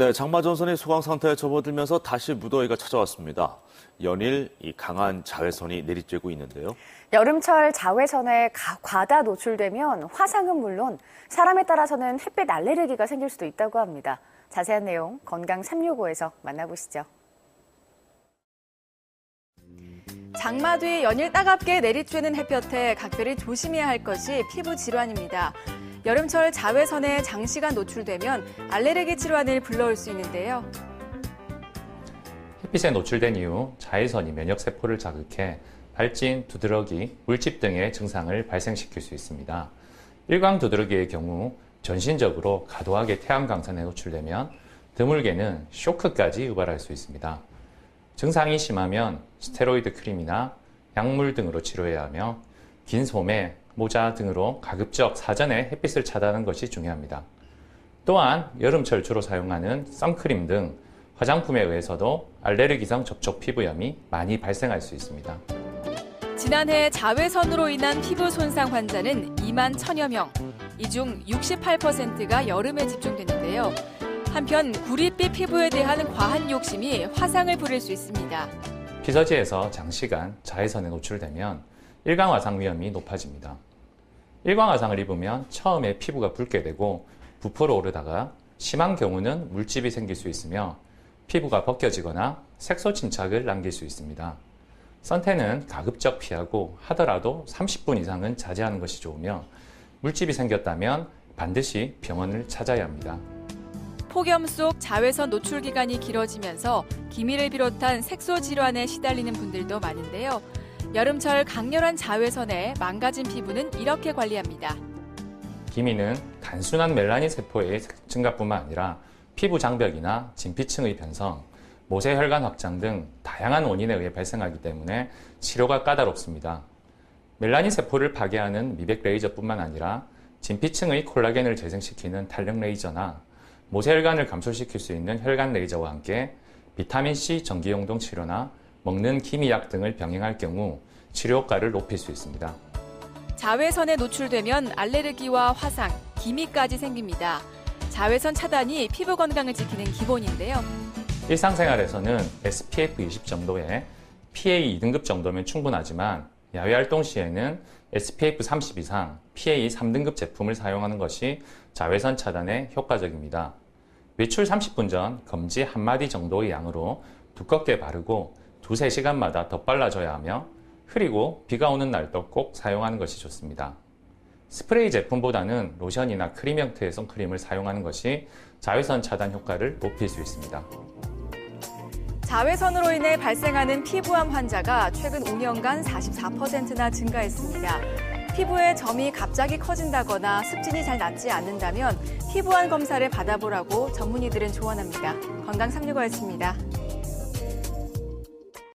네, 장마 전선이 소강 상태에 접어들면서 다시 무더위가 찾아왔습니다. 연일 이 강한 자외선이 내리쬐고 있는데요. 여름철 자외선에 가- 과다 노출되면 화상은 물론 사람에 따라서는 햇빛 알레르기가 생길 수도 있다고 합니다. 자세한 내용 건강 365에서 만나보시죠. 장마 뒤 연일 따갑게 내리쬐는 햇볕에 각별히 조심해야 할 것이 피부 질환입니다. 여름철 자외선에 장시간 노출되면 알레르기 질환을 불러올 수 있는데요. 햇빛에 노출된 이후 자외선이 면역세포를 자극해 발진, 두드러기, 물집 등의 증상을 발생시킬 수 있습니다. 일광 두드러기의 경우 전신적으로 과도하게 태양광선에 노출되면 드물게는 쇼크까지 유발할 수 있습니다. 증상이 심하면 스테로이드 크림이나 약물 등으로 치료해야 하며 긴 소매, 모자 등으로 가급적 사전에 햇빛을 차단하는 것이 중요합니다. 또한 여름철 주로 사용하는 선크림 등 화장품에 의해서도 알레르기성 접촉 피부염이 많이 발생할 수 있습니다. 지난해 자외선으로 인한 피부 손상 환자는 2만 천여 명. 이 중 68%가 여름에 집중됐는데요. 한편 구릿빛 피부에 대한 과한 욕심이 화상을 부릴 수 있습니다. 피서지에서 장시간 자외선에 노출되면 일광 화상 위험이 높아집니다. 일광화상을 입으면 처음에 피부가 붉게 되고 부풀어 오르다가 심한 경우는 물집이 생길 수 있으며 피부가 벗겨지거나 색소 침착을 남길 수 있습니다. 선탠은 가급적 피하고 하더라도 30분 이상은 자제하는 것이 좋으며 물집이 생겼다면 반드시 병원을 찾아야 합니다. 폭염 속 자외선 노출 기간이 길어지면서 기미를 비롯한 색소 질환에 시달리는 분들도 많은데요. 여름철 강렬한 자외선에 망가진 피부는 이렇게 관리합니다. 기미는 단순한 멜라닌 세포의 증가뿐만 아니라 피부 장벽이나 진피층의 변성, 모세혈관 확장 등 다양한 원인에 의해 발생하기 때문에 치료가 까다롭습니다. 멜라닌 세포를 파괴하는 미백 레이저뿐만 아니라 진피층의 콜라겐을 재생시키는 탄력 레이저나 모세혈관을 감소시킬 수 있는 혈관 레이저와 함께 비타민C 전기용동 치료나 먹는 기미약 등을 병행할 경우 치료 효과를 높일 수 있습니다. 자외선에 노출되면 알레르기와 화상, 기미까지 생깁니다. 자외선 차단이 피부 건강을 지키는 기본인데요. 일상생활에서는 SPF 20 정도의 PA 2등급 정도면 충분하지만 야외 활동 시에는 SPF 30 이상 PA 3등급 제품을 사용하는 것이 자외선 차단에 효과적입니다. 외출 30분 전 검지 한마디 정도의 양으로 두껍게 바르고 두세 시간마다 덧발라줘야 하며 흐리고 비가 오는 날도 꼭 사용하는 것이 좋습니다. 스프레이 제품보다는 로션이나 크림 형태의 선크림을 사용하는 것이 자외선 차단 효과를 높일 수 있습니다. 자외선으로 인해 발생하는 피부암 환자가 최근 5년간 44%나 증가했습니다. 피부에 점이 갑자기 커진다거나 습진이 잘 낫지 않는다면 피부암 검사를 받아보라고 전문의들은 조언합니다. 건강 365였습니다.